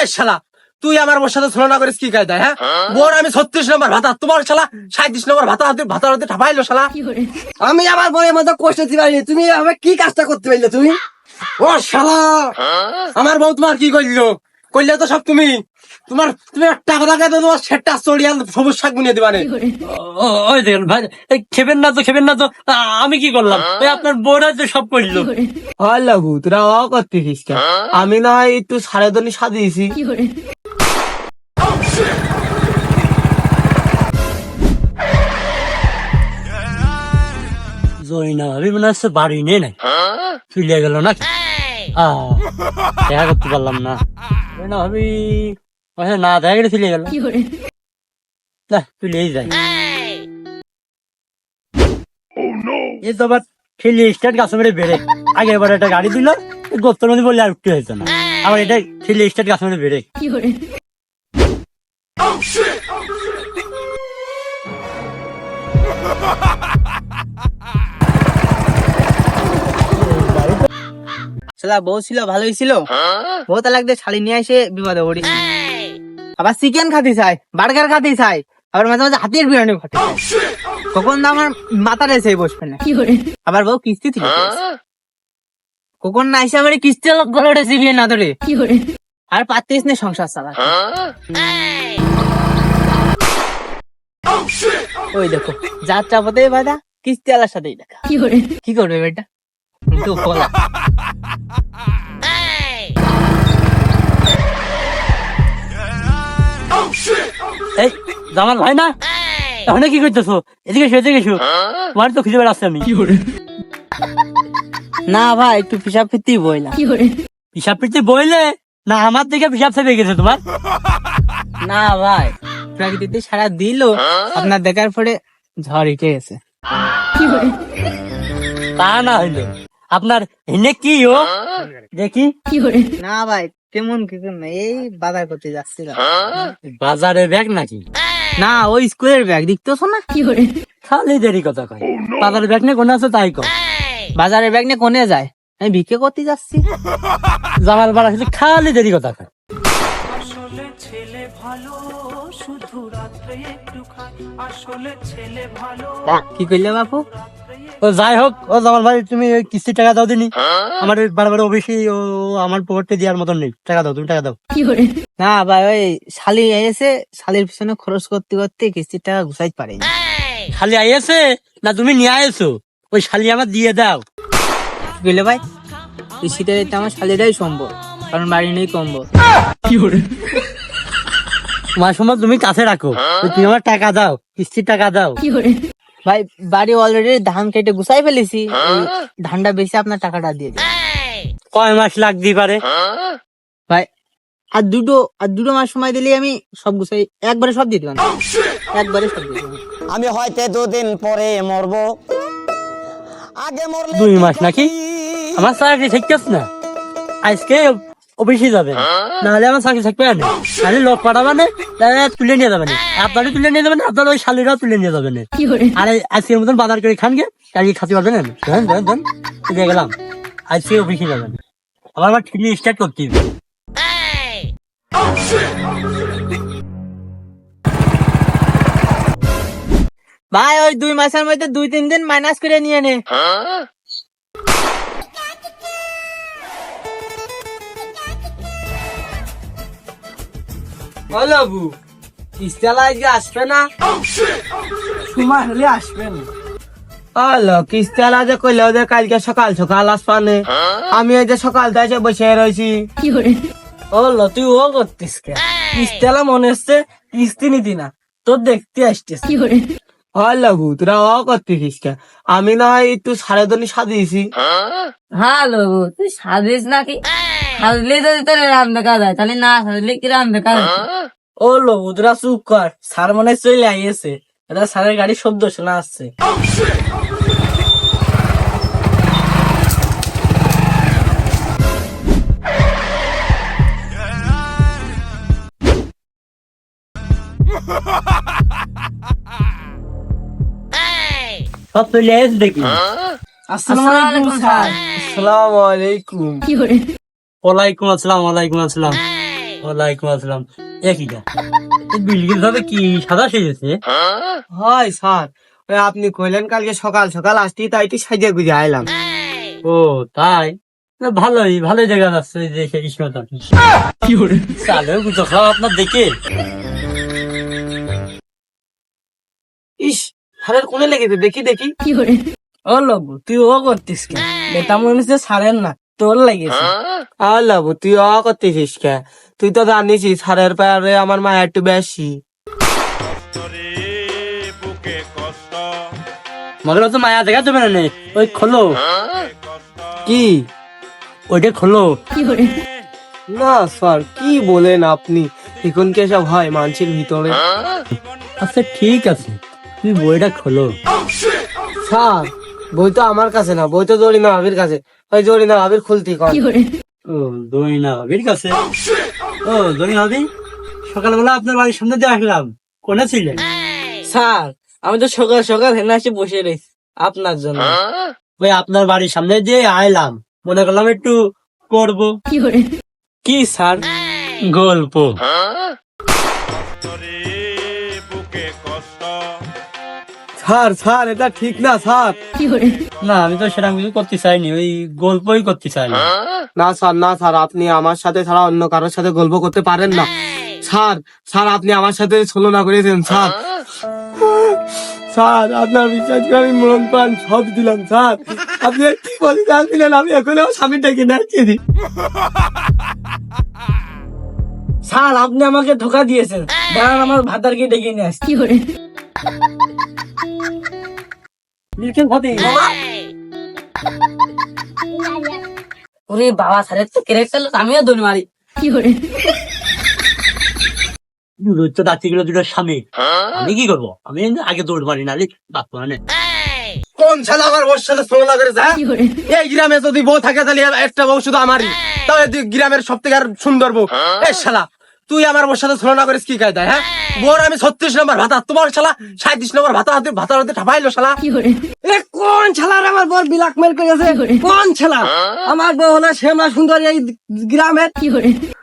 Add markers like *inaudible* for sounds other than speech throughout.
এই শালা তুই আমার ওর সাথে তুলনা করিস কি কায়দায় হ্যাঁ? বোর আমি ছত্রিশ নম্বর ভাতা তোমার শালা সাঁত্রিশ নম্বর ভাতা হাতে ভাতা হাতে ঠাপাইলো শালা। আমি আমার বইয়ের মতো কষ্ট দিতে পারিনি তুমি আমার কি কাজটা করতে পারলে তুমি? ও শালা আমার বউ তোমার কি করল? করলে তো সব তুমি। তোমার তুমি তোমার সেটটা চড়িয়ে সবুজ শাক বুনিয়ে দিবানে। ও- ওই দেখেন ভাই খেবেন না তো খেবেন না তো আমি কি করলাম? ওই আপনার বোরা তো সব করল হয় লাগু তোরা অ করতেছিস আমি না হয় একটু সাড়ে দনি সাজিয়েছি। জয়না ভাবি মনে হচ্ছে বাড়ি নেই নাই চলে গেল না আহ, দেখা করতে পারলাম না। জয়না ভাবি আচ্ছা, না দেখা গেলে চলে গেল না চলেই যায় এই তো আবার খেলি স্টার্ট গাছ মেরে বেড়ে। আগে এবার একটা গাড়ি দিল গোত্তর মধ্যে বললে আর উঠতে হয়েছে না। আবার এটা খেলি স্টার্ট গাছ মেরে বেড়ে। শালা বউ ছিল ভালোই ছিল। বউ তালাক দিয়ে শালি নিয়ে এসে বিপদে পড়ি। আবার চিকেন খাতে চাই বার্গার খাতে চাই আবার মাঝে মাঝে হাতের বিরিয়ানি খাতে কখন না আমার মাথা রেসে বসবে না। আবার বউ কিস্তি থেকে কখন না এসে আমার কিস্তি না ধরে। আর পারতিস না সংসার চালা ওই দেখো যার চাপাতে বাধা কিস্তি আলার সাথেই দেখা। কি করবে বেটা? তো বলা জামাল ভাই না? এখন কি করতেছো? এদিকে এসো এদিকে এসো। তোমার তো খুঁজে বেড়াচ্ছি আমি। না ভাই একটু পিসাব ফিরতেই বইলাম হিসাব পিড়তে বইলে? না আমার দিকে হিসাব থেকে গেছে তোমার। না ভাই প্রকৃতিতে সারা দিল আপনার দেখার পরে ঝড় উঠে গেছে। তা না হইল। আপনার এনে কি ও? দেখি। না ভাই কেমন কি কেমন এই বাজার করতে যাচ্ছিলাম। বাজারে ব্যাগ নাকি? না ওই স্কুলের ব্যাগ দেখতেছো না? কি করে? খালি দেরি কথা কয়। বাজারের ব্যাগ নিয়ে কোনে আছে তাই কয়। বাজারের ব্যাগ নিয়ে কোনে যায়? আমি ভিকে করতে যাচ্ছি। *laughs* জামাল বাড়া শুধু খালি দেরি কথা কয়। কি কইলে বাপু? যাই হোক ও জামাল ভাই তুমি ওই কিস্তির টাকা দাও দিনি। আমার বারবার অফিসে ও আমার পকেটে দেওয়ার মতন নেই। টাকা দাও তুমি টাকা দাও। না ভাই ওই শালি এসে শালির পিছনে খরচ করতে করতে কিস্তির টাকা গুছাইতে পারেনি খালি আইয়েছে না তুমি নিয়ে আইছো ওই শালি আমার দিয়ে দাও। বুঝলে ভাই? এই শীতের রাতে আমার শালিরাই সম্ভব কারণ বাড়ি নেই কম্বল। তোমার সময় তুমি কাছে রাখো। তুমি আমার টাকা দাও কিস্তির টাকা দাও। ভাই বাড়ি অলরেডি ধান কেটে গুছাই ফেলেছি। ধানটা বেশি আপনার টাকাটা দিয়ে দিন কয় মাস লাগতে পারে? ভাই আর দুটো আর দুটো মাস সময় দিলে আমি সব গুছাই একবারে সব দিয়ে দিবেন একবারে সব দিয়ে আমি হয়তো দুদিন পরে মরবো। আগে মরলে দুই মাস নাকি? আমার ঠিক আছে না? আজকে অফিসে যাবে। নাহলে আমার চাকরি থাকবে না তাহলে লোক পাঠাবে না তুলে নিয়ে যাবে না। আপনারও তুলে নিয়ে যাবেন আপনার ওই শালিরাও তুলে নিয়ে যাবে না। আর আজকের মতন বাজার করে খান গে কালকে খাতে পারবেন না ধরেন ধরেন ধরেন দিয়ে গেলাম। আজকে অফিসে যাবেন। আবার আমার ঠিক স্টার্ট করতে হবে। ভাই ওই দুই মাসের মধ্যে দুই তিন দিন মাইনাস করে নিয়ে নে। বলবু কিস্তালা আজকে আসবে না? সময় হলে আসবে না। কিস্তালা যে কইলে যে কালকে সকাল সকাল আসবানে আমি এই যে সকাল থেকে বসে রয়েছি বলল তুই ও করতিস কে? কিস্তালা মনে হচ্ছে কিস্তি নিতি না তোর দেখতে আসছিস হ্যালো তোরা ও করতিস কে? আমি না হয় একটু সাড়ে দনি সাজিয়েছি। হ্যালো তুই সাজিস নাকি? সাজলে যদি তোর রাম দেখা যায় তাহলে না সাজলে কি রাম দেখা ও লোবু তোরা চুপ কর স্যার মনে হয় চলে আইয়েছে। এটা স্যারের গাড়ি শব্দ শোনা আসছে সব চলে আসসালামু আলাইকুম স্যার। আসসালামু আলাইকুম। ওয়ালাইকুম আসসালাম ওয়ালাইকুম আসসালাম। ওয়ালাইকুম আসসালাম। একইটা বিল্ডিং ভাবে কি সাদা সেজেছে? হয় স্যার ওই আপনি কইলেন কালকে সকাল সকাল আসতি তাই একটু সাইজে গুজে আইলাম। ও তাই? না, ভালোই ভালোই দেখা যাচ্ছে যে সেই কি চালে বুঝো খাও আপনার দেখে। ইস সারের কোনে লেগেছে দেখি দেখি। ও লোক তুই ও করতিস কেন? বেটা মনে হচ্ছে ছাড়েন না। তোর লেগেছে। আল্লাহ তুই অ করতেছিস কে? তুই তো জানিস সারের পায়ে আমার মায়া একটু বেশি। মগের তো মায়া দেখা যাবে না ওই খোলো। কি? ওইটা খোলো। না স্যার কি বলেন আপনি? এখন কে সব হয় মানুষের ভিতরে? আচ্ছা ঠিক আছে। তুই বইটা খোলো। স্যার বই তো আমার কাছে না বই তো জরিনা ভাবির কাছে। ওই জরিনা ভাবির খুলতি কর? ও দই না ভাবির কাছে ও দই ভাবি। সকালবেলা আপনার বাড়ির সামনে দিয়ে আসলাম। কোনে ছিলেন? স্যার আমি তো সকাল সকাল হেনা এসে বসে রয়েছি। আপনার জন্য। ওই আপনার বাড়ির সামনে দিয়ে আইলাম। মনে করলাম একটু করব। কি স্যার? গল্প। স্যার স্যার এটা ঠিক না স্যার। না আমি তো সেরকম কিছু করতে চাইনি ওই গল্পই করতে চাইনি। না স্যার না স্যার আপনি আমার সাথে ছাড়া অন্য কারোর সাথে গল্প করতে পারেন না। স্যার স্যার আপনি আমার সাথে ছলনা করেছেন স্যার। স্যার আপনার বিশ্বাস করে আমি মন প্রাণ সব দিলাম স্যার। আপনি কি বলে জানছিলেন আমি এখনও স্বামীর ডেকে নাচিয়েছি স্যার আপনি আমাকে ধোকা দিয়েছেন। দাঁড়ান আমার ভাতারকে ডেকে নিয়ে আসছি। লিখেন ভাবি। ওরে বাবা স্যারের তো ক্যারেক্টার আমিও দৌড় মারি। গেল দুটো স্বামী। আমি কি করব? আমি আগে দৌড় মারি না বাপ মানে কোন ছেলে আমার ওর সাথে ছলনা করেছে হ্যাঁ? এই গ্রামে যদি বউ থাকে তাহলে একটা বউ শুধু আমারই। তাহলে গ্রামের সব থেকে আর সুন্দর বউ। এই শালা তুই আমার ওর সাথে ছলনা করিস কি কায়দায় হ্যাঁ? বোর আমি ছত্রিশ নম্বর ভাতা তোমার শালা সাঁত্রিশ নম্বর ভাতা হাতে ভাতা হাতে ঠাপাইলো শালা। এ কোন ছেলার আমার বর ব্ল্যাকমেল করেছে কোন ছেলা আমার বউ হলো শ্যামা সুন্দর এই গ্রামের।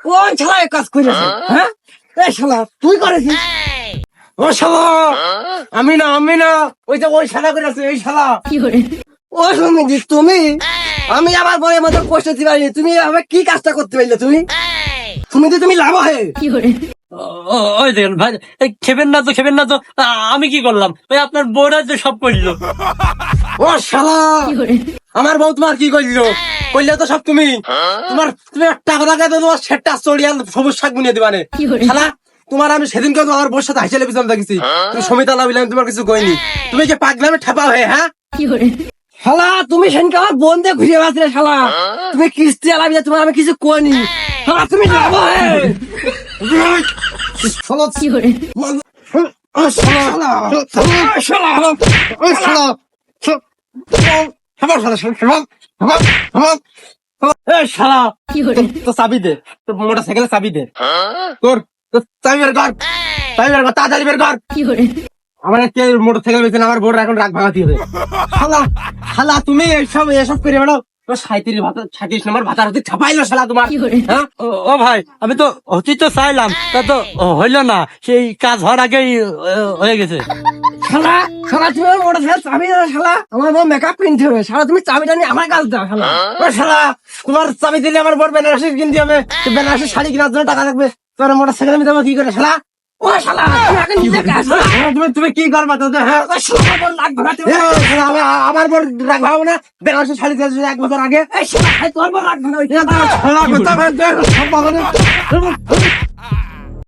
কোন এই কাজ করেছে হ্যাঁ? এই শালা তুই করেছিস? ও শালা আমি না আমি না ওই যে ওই শালা করেছে এই শালা। ও সুমিজি তুমি? আমি আমার বউয়ের মতো কষ্ট দিতে পারিনি। তুমি কি কাজটা করতে পারলে তুমি? তুমি তো তুমি লাভ হয়ে ও- ওই দেখেন ভাই খেবেন না তো খেবেন না তো আমি কি করলাম? ওই আপনার বউরা যে সব করল। ও শালা আমার বউ তোমার কি করল? করলে তো সব তুমি। তোমার তুমি একটা কথা কে তোমার সেটটা চড়িয়া সবুজ শাক বুনিয়ে দিবানে শালা তোমার আমি সেদিনকে তো আমার বউর সাথে হাসিলে পিছনে দেখেছি তুমি সমিতা লাভিলাম তোমার কিছু কইনি। তুমি যে পাগলামে ঠেপা হয়ে হ্যাঁ? শালা তুমি সেনকে আমার বোন দিয়ে ঘুরে বেড়াচ্ছিলে শালা। তুমি কিস্তি আলাবি তোমার আমি কিছু করিনি শালা তুমি চাবি দে তো মোটর সাইকেলে চাবি দে। তোর তো চাবি বের কর চাবি বের কর তাড়াতাড়ি বের কর। আমার কে মোটর সাইকেল আমার বোর্ড এখন রাগ ভাঙাতে হবে শালা শালা তুমি এসব এসব করে বেড়াও। সাঁত্রিশ ভাতা সাঁত্রিশ নম্বর ভাতার হতে ছাপাইলো শালা তোমার। হ্যাঁ? ও ভাই আমি তো হতে তো চাইলাম তা তো হইল না সেই কাজ হওয়ার আগেই হয়ে গেছে। শালা শালা তুমি চাবি দাও শালা। আমার বউ মেকআপ কিনতে হবে। শালা তুমি চাবিটা নিয়ে আমার কাছে দাও শালা। ও শালা তোমার চাবি দিলে আমার বড় বেনারসি কিনতে হবে। তো বেনারসি শাড়ি কেনার জন্য টাকা লাগবে। তোর মোটর সাইকেল আমি দেবো কি করে শালা? ও শালা তুমি করো। হ্যাঁ, তুমি তুমি কি করবা তো হ্যাঁ? আমার রাগ ভাবো না। বেনারসি শাড়ি দিয়েছে এক বছর আগে। শালা, তোর